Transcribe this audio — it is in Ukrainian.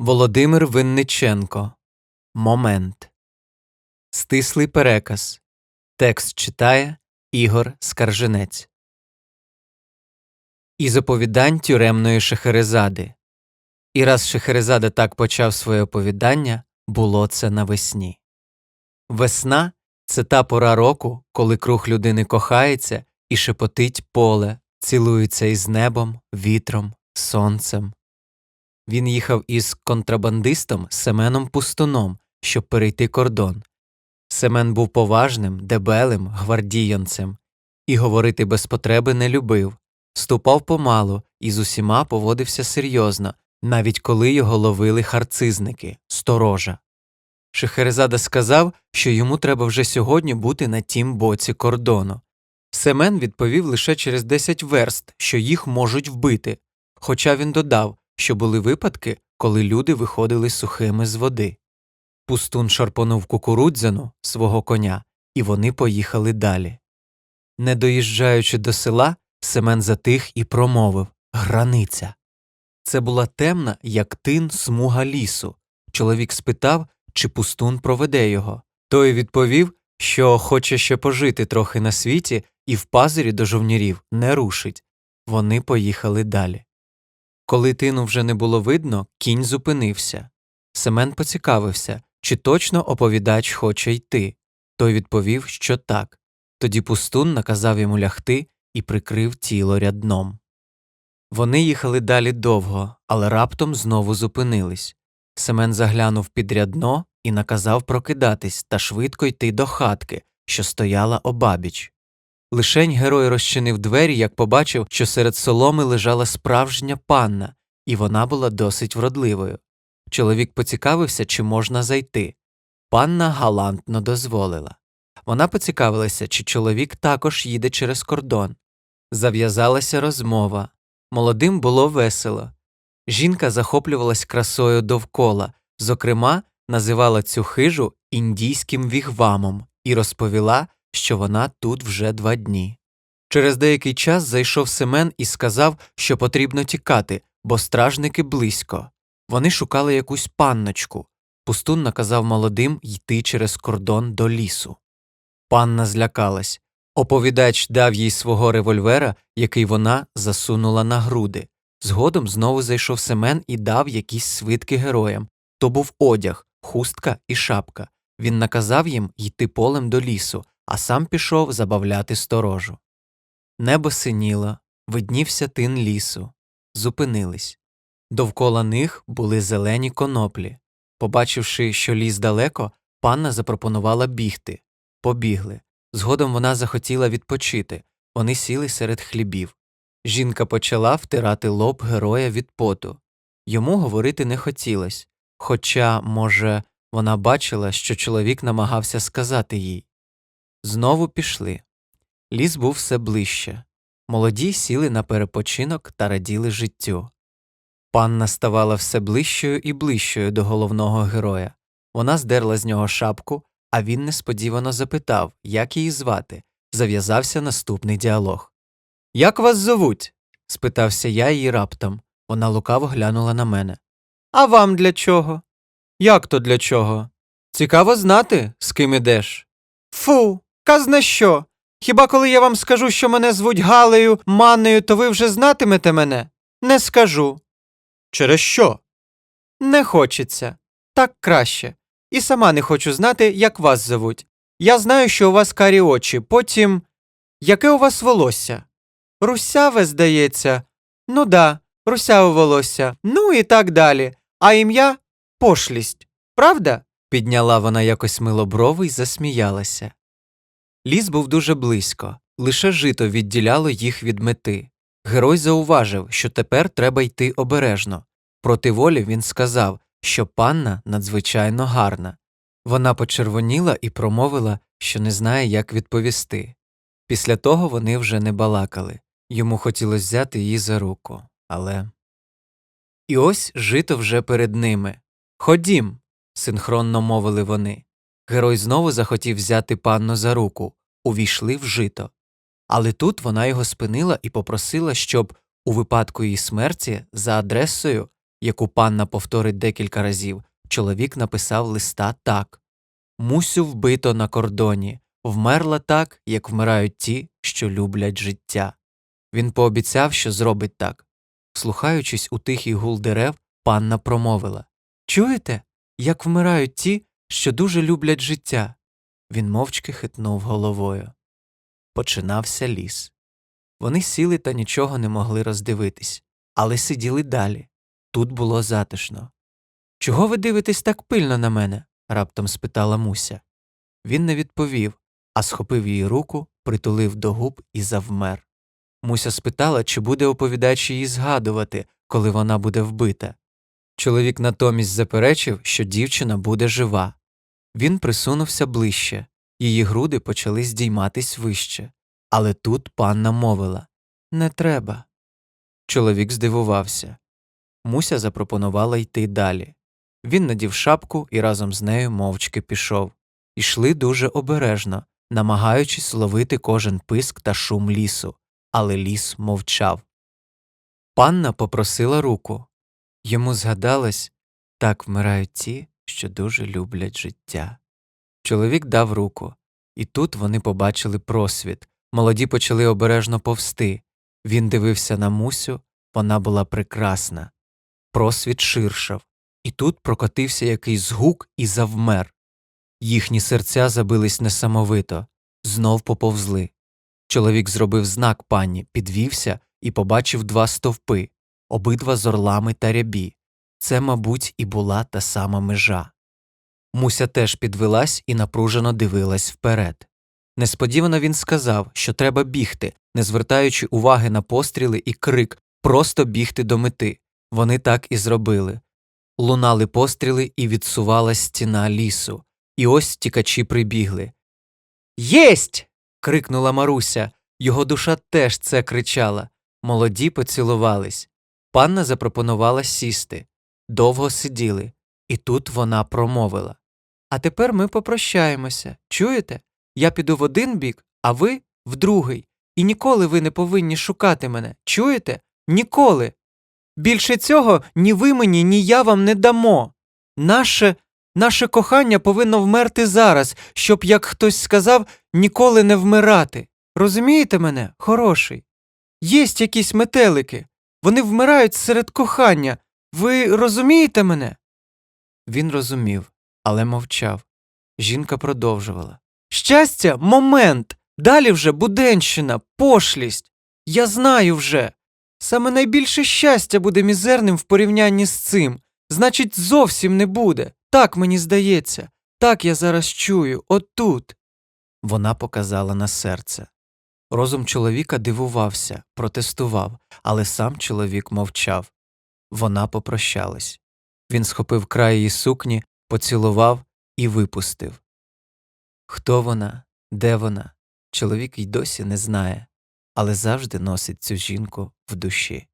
Володимир Винниченко Момент. Стислий переказ. Текст читає Ігор Скарженець. Із оповідань тюремної Шехерезади. І раз Шехерезада так почав своє оповідання, було це навесні. Весна це та пора року, коли круг людини кохається і шепотить поле, цілується із небом, вітром, сонцем. Він їхав із контрабандистом Семеном Пустуном, щоб перейти кордон. Семен був поважним, дебелим, гвардіянцем і говорити без потреби не любив, ступав помалу і з усіма поводився серйозно, навіть коли його ловили харцизники, сторожа. Шехерезада сказав, що йому треба вже сьогодні бути на тім боці кордону. Семен відповів лише через 10 верст, що їх можуть вбити, хоча він додав, що були випадки, коли люди виходили сухими з води. Пустун шарпонув кукурудзяну свого коня, і вони поїхали далі. Не доїжджаючи до села, Семен затих і промовив Границя. Це була темна, як тин, смуга лісу. Чоловік спитав, чи пустун проведе його. Той відповів, що хоче ще пожити трохи на світі і в пазирі до жовнірів не рушить. Вони поїхали далі. Коли тину вже не було видно, кінь зупинився. Семен поцікавився, чи точно оповідач хоче йти. Той відповів, що так. Тоді пустун наказав йому лягти і прикрив тіло рядном. Вони їхали далі довго, але раптом знову зупинились. Семен заглянув під рядно і наказав прокидатись та швидко йти до хатки, що стояла обабіч. Лишень герой розчинив двері, як побачив, що серед соломи лежала справжня панна, і вона була досить вродливою. Чоловік поцікавився, чи можна зайти. Панна галантно дозволила. Вона поцікавилася, чи чоловік також їде через кордон. Зав'язалася розмова. Молодим було весело. Жінка захоплювалась красою довкола, зокрема, називала цю хижу індійським вігвамом і розповіла, що вона тут вже два дні. Через деякий час зайшов Семен і сказав, що потрібно тікати, бо стражники близько. Вони шукали якусь панночку. Пустун наказав молодим йти через кордон до лісу. Панна злякалась. Оповідач дав їй свого револьвера, який вона засунула на груди. Згодом знову зайшов Семен і дав якісь свитки героям. То був одяг, хустка і шапка. Він наказав їм йти полем до лісу, а сам пішов забавляти сторожу. Небо синіло, виднівся тин лісу. Зупинились. Довкола них були зелені коноплі. Побачивши, що ліс далеко, панна запропонувала бігти. Побігли. Згодом вона захотіла відпочити. Вони сіли серед хлібів. Жінка почала втирати лоб героя від поту. Йому говорити не хотілося, хоча, може, вона бачила, що чоловік намагався сказати їй. Знову пішли. Ліс був все ближче. Молоді сіли на перепочинок та раділи життю. Панна ставала все ближчою і ближчою до головного героя. Вона здерла з нього шапку, а він несподівано запитав, як її звати. Зав'язався наступний діалог. Як вас зовуть? спитався я її раптом. Вона лукаво глянула на мене. А вам для чого? Як то для чого? Цікаво знати, з ким ідеш. Фу, казна що? Хіба коли я вам скажу, що мене звуть Галею Маннею, то ви вже знатимете мене? Не скажу. Через що? Не хочеться. Так краще. І сама не хочу знати, як вас зовуть. Я знаю, що у вас карі очі, потім. Яке у вас волосся? Русяве, здається. Ну да, русяве волосся. Ну і так далі. А ім'я пошлість. Правда? Підняла вона якось милоброви і засміялася. Ліс був дуже близько, лише жито відділяло їх від мети. Герой зауважив, що тепер треба йти обережно. Проти волі він сказав, що панна надзвичайно гарна. Вона почервоніла і промовила, що не знає, як відповісти. Після того вони вже не балакали йому хотілося взяти її за руку, але. І ось жито вже перед ними. Ходім. синхронно мовили вони. Герой знову захотів взяти панну за руку, увійшли в жито. Але тут вона його спинила і попросила, щоб, у випадку її смерті, за адресою яку панна повторить декілька разів, чоловік написав листа так Мусю вбито на кордоні, вмерла так, як вмирають ті, що люблять життя. Він пообіцяв, що зробить так. Слухаючись у тихий гул дерев, панна промовила Чуєте, як вмирають ті, що дуже люблять життя? Він мовчки хитнув головою. Починався ліс. Вони сіли та нічого не могли роздивитись, але сиділи далі. Тут було затишно. Чого ви дивитесь так пильно на мене? раптом спитала Муся. Він не відповів, а схопив її руку, притулив до губ і завмер. Муся спитала, чи буде оповідач її згадувати, коли вона буде вбита. Чоловік натомість заперечив, що дівчина буде жива. Він присунувся ближче, її груди почали здійматись вище. Але тут панна мовила Не треба. Чоловік здивувався. Муся запропонувала йти далі. Він надів шапку і разом з нею мовчки пішов. Ішли дуже обережно, намагаючись ловити кожен писк та шум лісу, але ліс мовчав. Панна попросила руку. Йому згадалось так вмирають ті, що дуже люблять життя. Чоловік дав руку, і тут вони побачили просвіт. Молоді почали обережно повсти. Він дивився на Мусю, вона була прекрасна. Просвіт ширшав, і тут прокотився якийсь згук і завмер. Їхні серця забились несамовито, знов поповзли. Чоловік зробив знак пані, підвівся і побачив два стовпи, обидва з орлами та рябі. Це, мабуть, і була та сама межа. Муся теж підвелась і напружено дивилась вперед. Несподівано він сказав, що треба бігти, не звертаючи уваги на постріли і крик, просто бігти до мети. Вони так і зробили. Лунали постріли і відсувалась стіна лісу. І ось тікачі прибігли. Єсть. крикнула Маруся. Його душа теж це кричала. Молоді поцілувались. Панна запропонувала сісти. Довго сиділи, і тут вона промовила А тепер ми попрощаємося. Чуєте? Я піду в один бік, а ви в другий. І ніколи ви не повинні шукати мене. Чуєте? Ніколи. Більше цього ні ви мені, ні я вам не дамо. Наше наше кохання повинно вмерти зараз, щоб, як хтось сказав, ніколи не вмирати. Розумієте мене, хороший? Єсть якісь метелики. Вони вмирають серед кохання. Ви розумієте мене? Він розумів, але мовчав. Жінка продовжувала. Щастя, момент. Далі вже буденщина, пошлість. Я знаю вже. Саме найбільше щастя буде мізерним в порівнянні з цим. Значить, зовсім не буде. Так мені здається. Так я зараз чую, отут. Вона показала на серце. Розум чоловіка дивувався, протестував, але сам чоловік мовчав. Вона попрощалась. Він схопив край її сукні, поцілував і випустив. Хто вона, де вона? Чоловік й досі не знає, але завжди носить цю жінку в душі.